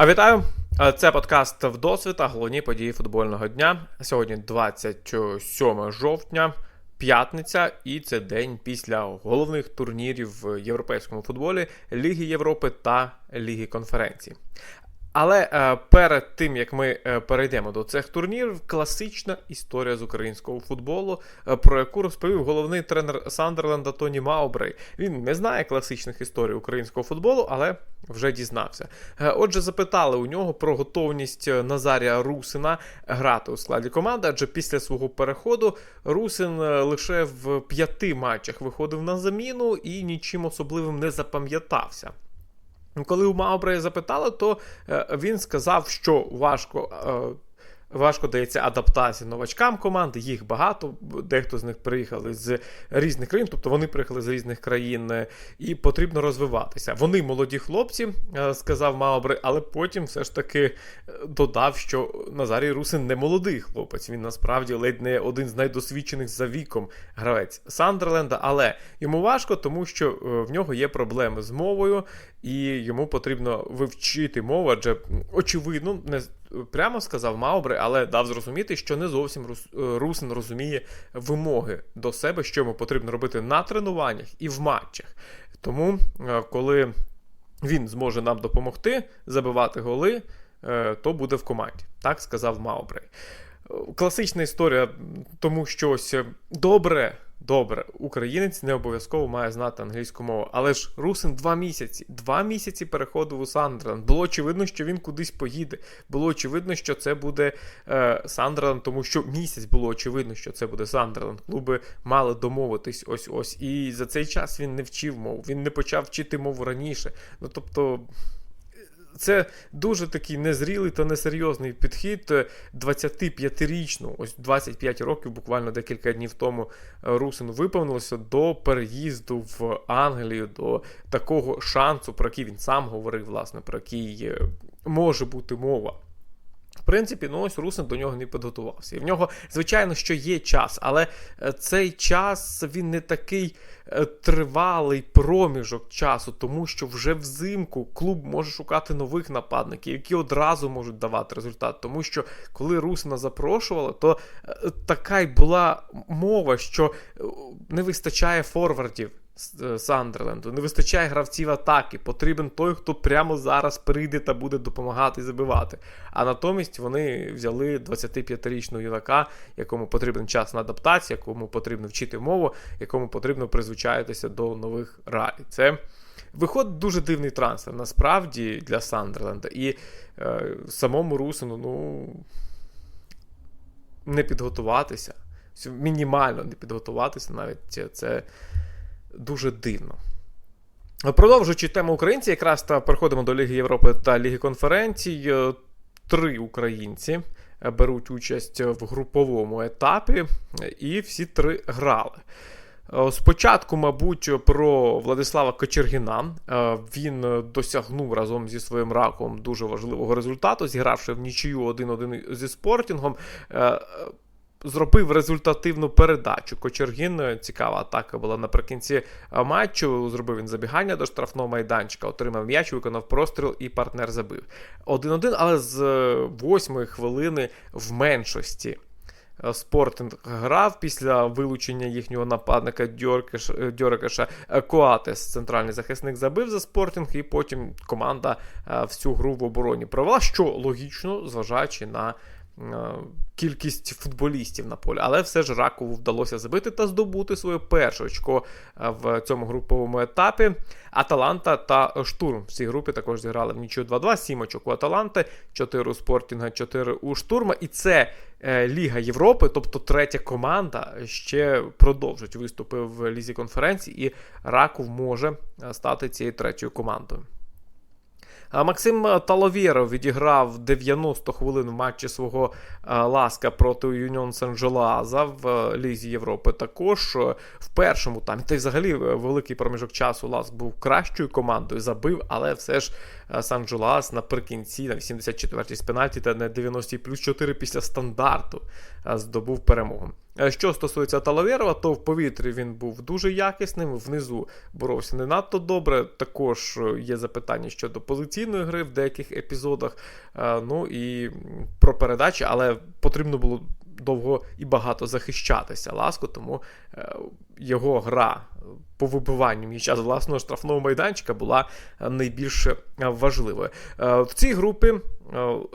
А вітаю! Е, Це подкаст «Вдосвіта. Головні події футбольного дня. Сьогодні 27 жовтня, п'ятниця, і це день після головних турнірів в європейському футболі Ліги Європи та Ліги конференцій. Але е, перед тим як ми е, перейдемо до цих турнірів, класична історія з українського футболу, е, про яку розповів головний тренер Сандерленда Тоні Маубрей. Він не знає класичних історій українського футболу, але вже дізнався. Е, Отже, запитали у нього про готовність е, Назарія Русина грати у складі команди, адже після свого переходу Русин е, лише в п'яти матчах виходив на заміну і нічим особливим не запам'ятався. Коли у Маубрея запитали, то е, він сказав, що важко. Важко дається адаптація новачкам команди, їх багато. Дехто з них приїхали з різних країн, тобто вони приїхали з різних країн е, і потрібно розвиватися. Вони молоді хлопці, е, сказав Маобри, але потім все ж таки е, додав, що Назарій Русин не молодий хлопець. Він насправді ледь не один з найдосвідчених за віком гравець Сандерленда, але йому важко, тому що в нього є проблеми з мовою, і йому потрібно вивчити мову, адже очевидно, не прямо сказав Маубре, але дав зрозуміти, що не зовсім Рус- е, Русин розуміє вимоги до себе, що йому потрібно робити на тренуваннях і в матчах. Тому, е, коли він зможе нам допомогти забивати голи, е, то буде в команді. Так сказав Маубрей. Класична історія, тому що ось добре, добре, українець не обов'язково має знати англійську мову. Але ж Русин два місяці, два місяці переходив у Сандерленд. Було очевидно, що він кудись поїде. Було очевидно, що це буде е, Сандерленд, тому що місяць було очевидно, що це буде Сандерленд. Клуби мали домовитись ось ось. І за цей час він не вчив мову, він не почав вчити мову раніше. Ну тобто. Це дуже такий незрілий та несерйозний підхід е, 25-річну, ось 25 років, буквально декілька днів тому е, Русину виповнилося до переїзду в Англію, до такого шансу, про який він сам говорив, власне, про який е, може бути мова. Принципі, ну ось Русин до нього не підготувався. І в нього, звичайно, що є час, але е, цей час він не такий е, тривалий проміжок часу, тому що вже взимку клуб може шукати нових нападників, які одразу можуть давати результат. Тому що коли Русина запрошували, то е, така й була мова, що не вистачає форвардів. Е, Сандерленду. Не вистачає гравців атаки. Потрібен той, хто прямо зараз прийде та буде допомагати забивати. А натомість вони взяли 25-річного юнака, якому потрібен час на адаптацію, якому потрібно вчити мову, якому потрібно призвичаїтися до нових реалій. Це виходить дуже дивний трансфер насправді для Сандерленда. І е, самому Русину, ну не підготуватися. Мінімально не підготуватися навіть це дуже дивно. Продовжуючи тему українців, якраз та переходимо до Ліги Європи та Ліги конференцій. Е, Три українці е, беруть участь в груповому етапі, е, і всі три грали. Спочатку, мабуть, про Владислава Кочергіна. Він досягнув разом зі своїм раком дуже важливого результату, зігравши в нічию 1-1 зі спортінгом. Зробив результативну передачу. Кочергін е, цікава атака була наприкінці е, матчу. Зробив він забігання до штрафного майданчика, отримав м'яч, виконав простріл і партнер забив. 1-1, але з е, восьмої хвилини в меншості. Спортинг грав після вилучення їхнього нападника Дьоркеша Коатес, центральний захисник, забив за спортинг, і потім команда всю гру в обороні провела, що логічно, зважаючи на кількість футболістів на полі. Але все ж Ракову вдалося забити та здобути своє перше очко е, в цьому груповому етапі. Аталанта та Штурм. В цій групі також зіграли в нічого 2-2, 7 очок у Аталанти, 4 у Спортінга, 4 у Штурма. І це е, Ліга Європи, тобто третя команда, ще продовжить виступи в Лізі конференції, і Раков може е, стати цією третьою командою. Максим Таловєров відіграв 90 хвилин в матчі свого е, ласка проти Юніон Сан-Джелаза в е, Лізі Європи. Також е, в першому там, та й взагалі великий проміжок часу Ласк був кращою командою, забив, але все ж Сан-Джулас наприкінці на 84-й з пенальті та на 90-й плюс 4 після стандарту здобув перемогу. Що стосується Талаверова, то в повітрі він був дуже якісним, внизу боровся не надто добре. Також є запитання щодо позиційної гри в деяких епізодах. Ну і про передачі, але потрібно було довго і багато захищатися ласку, тому е, його гра по вибиванню м'яча з власного штрафного майданчика була найбільш важливою. Е, в цій групі е,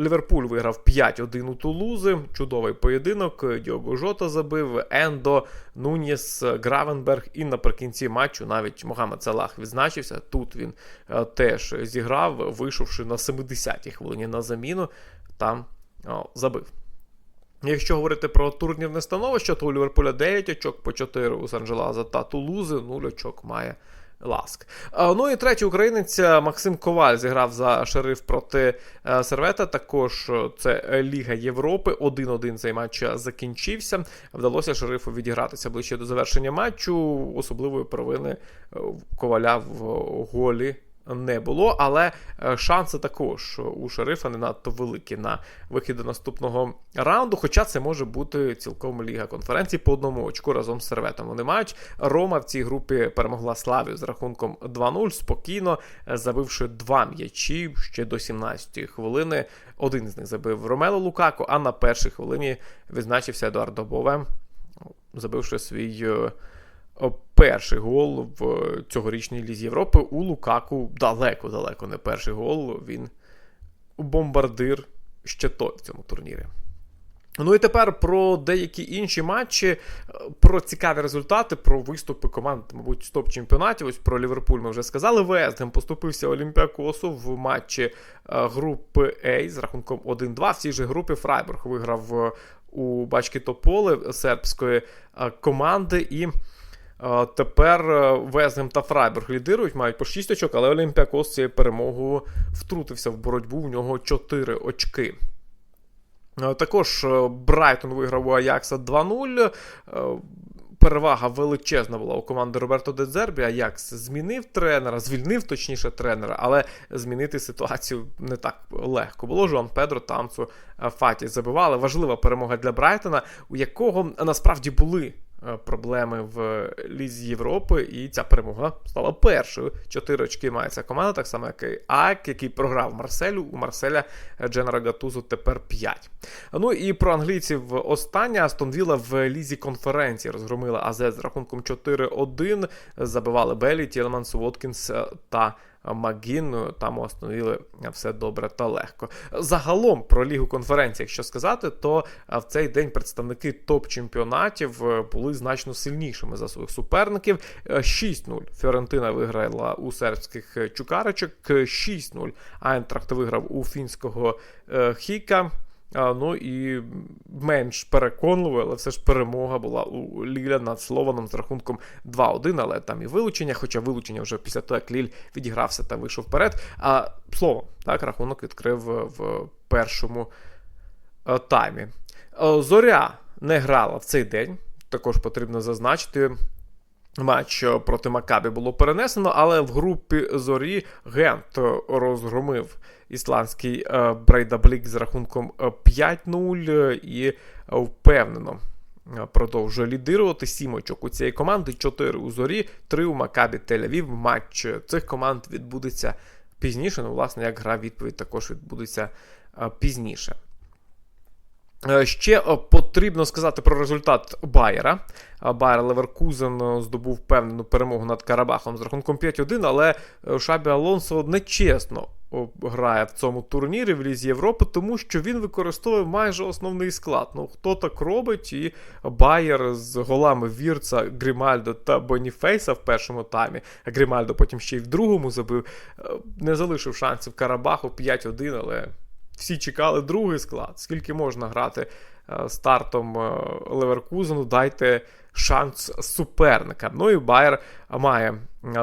Ліверпуль виграв 5-1 у Тулузи. Чудовий поєдинок. Діого Жота забив, Ендо, Нуніс, Гравенберг. І наприкінці матчу навіть Мохамед Салах відзначився. Тут він теж зіграв, вийшовши на 70-й хвилині на заміну, там забив. Якщо говорити про турнірне становище, то у Ліверпуля 9 очок по 4 у Сан-Джелаза та Тулузи 0 очок має Ласк. Ну і третій українець Максим Коваль зіграв за шериф проти е, Сервета. Також е, це Ліга Європи. 1-1 цей матч закінчився. Вдалося шерифу відігратися ближче до завершення матчу. Особливої провини е, Коваля в голі не було, але е, шанси також у шерифа не надто великі на вихід до наступного раунду. Хоча це може бути цілком ліга конференції по одному очку разом з серветом. Вони мають. Рома в цій групі перемогла Славію з рахунком 2-0, спокійно е, забивши два м'ячі ще до 17-ї хвилини. Один з них забив Ромело Лукако, а на першій хвилині відзначився Едуардо Бове, забивши свій. Е, перший гол в цьогорічній лізі Європи у Лукаку далеко-далеко не перший гол. Він бомбардир ще той в цьому турнірі. Ну і тепер про деякі інші матчі, про цікаві результати, про виступи команд, мабуть, з топ-чемпіонатів. Ось про Ліверпуль ми вже сказали. Вестгем поступився Олімпіакосу в матчі е, групи А з рахунком 1-2. В цій же групі Фрайбург виграв е, у бачки Тополи сербської е, команди. і Тепер е, Везгем та Фрайберг лідирують, мають по 6 очок, але Олімпіакос цією перемогою втрутився в боротьбу, в нього 4 очки. Також е, Брайтон виграв у Аякса 2-0. Е, перевага величезна була у команди Роберто Дедзербі. Аякс змінив тренера, звільнив точніше тренера, але змінити ситуацію не так легко. Було Жуан Педро Тамцу Фаті забивали. Важлива перемога для Брайтона, у якого насправді були Е, проблеми в Лізі Європи, і ця перемога стала першою. Чотири очки має ця команда, так само, як і АК, який програв Марселю. У Марселя Дженера Гатузу тепер 5. Ну і про англійців остання Астон Вілла в Лізі конференції розгромила АЗ з рахунком 4-1. Забивали Белі, Тілеманс, Воткінс та. Магін, там остановили все добре та легко. Загалом про лігу конференції, якщо сказати, то в цей день представники топ-чемпіонатів е, були значно сильнішими за своїх суперників. 6-0 е, Фіорентина виграла у сербських чукарочок, 6-0 Айнтрахт виграв у фінського е, Хіка. Ну і менш переконливо, але все ж перемога була у Ліля над Слованом з рахунком 2-1, але там і вилучення, хоча вилучення вже після того, як Ліль відігрався та вийшов вперед. А слово, так, рахунок відкрив в першому е, таймі. Е, Зоря не грала в цей день, також потрібно зазначити. Матч проти Макабі було перенесено, але в групі Зорі Гент розгромив ісландський е, Брейдаблік з рахунком 5-0 е, і е, впевнено. Продовжує лідирувати сім очок у цієї команди, 4 у зорі, 3 у Макабі Тель-Авів. Матч цих команд відбудеться пізніше. Ну, власне, як гра відповідь також відбудеться пізніше. Ще потрібно сказати про результат Байера. Байер Леверкузен здобув певну перемогу над Карабахом з рахунком 5-1, але Шабі Алонсо нечесно грає в цьому турнірі в Лізі Європи, тому що він використовує майже основний склад. Ну, хто так робить, і Байер з голами Вірца, Грімальдо та Боніфейса в першому таймі, Грімальдо потім ще й в другому забив, е, не залишив шансів Карабаху 5-1, але. Всі чекали другий склад. Скільки можна грати е, стартом е, Леверкузену, дайте шанс суперника. Ну і Байер має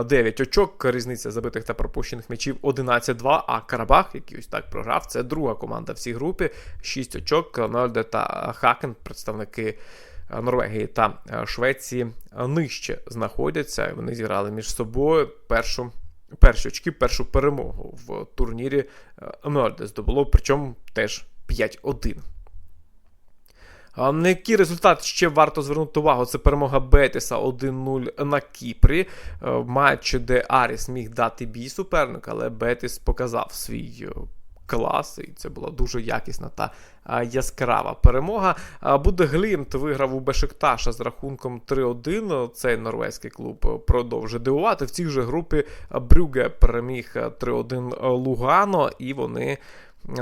9 очок, різниця забитих та пропущених м'ячів 11-2. А Карабах, який ось так програв, це друга команда в цій групі. 6 очок. Нольде та Хакен, представники Норвегії та Швеції, нижче знаходяться. Вони зіграли між собою першу перші очки, першу перемогу в турнірі Емельде здобуло, причому теж 5-1. На який результат ще варто звернути увагу? Це перемога Бетіса 1-0 на Кіпрі. Е, Матч, де Аріс міг дати бій суперника, але Бетіс показав свій е, клас, і це була дуже якісна та яскрава перемога. А, Буде Глімт виграв у Бешикташа з рахунком 3-1. Цей норвезький клуб продовжує дивувати. В цій же групі Брюге переміг 3-1 Лугано, і вони.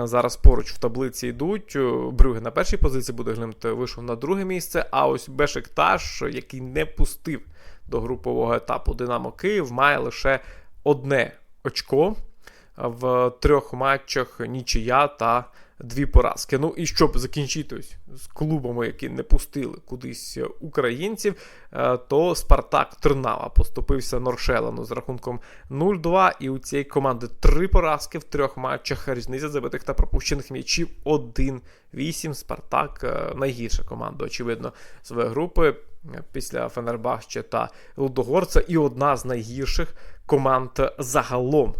Зараз поруч в таблиці йдуть. Брюге на першій позиції буде Глімт вийшов на друге місце. А ось Бешикташ, який не пустив до групового етапу Динамо Київ, має лише одне очко в трьох матчах нічия та дві поразки. Ну і щоб закінчити ось з клубами, які не пустили кудись українців, то Спартак Трнава поступився Норшелену з рахунком 0-2. І у цієї команди три поразки в трьох матчах. Різниця забитих та пропущених м'ячів 1-8. Спартак найгірша команда, очевидно, своєї групи. Після Фенербахче та Лудогорця, і одна з найгірших команд загалом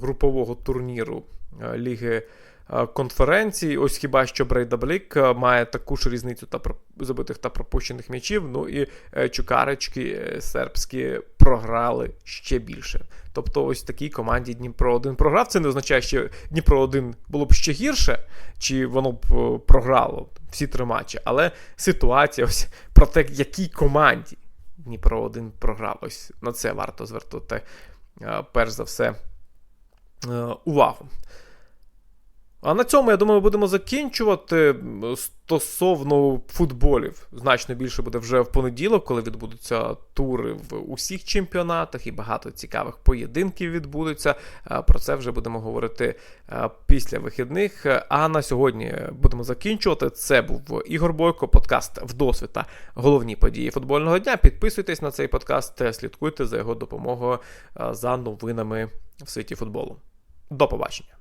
групового турніру Ліги конференцій. Ось хіба що Брейдаблік має таку ж різницю та забитих та пропущених м'ячів. Ну і е, чукарички е, сербські програли ще більше. Тобто, ось такій команді Дніпро 1 програв. Це не означає, що Дніпро 1 було б ще гірше, чи воно б е, програло всі три матчі. Але ситуація ось про те, якій команді Дніпро 1 програв. Ось на це варто звертати перш за все увагу. А на цьому, я думаю, будемо закінчувати. Стосовно футболів, значно більше буде вже в понеділок, коли відбудуться тури в усіх чемпіонатах і багато цікавих поєдинків відбудуться. Про це вже будемо говорити після вихідних. А на сьогодні будемо закінчувати. Це був Ігор Бойко, подкаст вдосвіта. Головні події футбольного дня. Підписуйтесь на цей подкаст, слідкуйте за його допомогою за новинами в світі футболу. До побачення.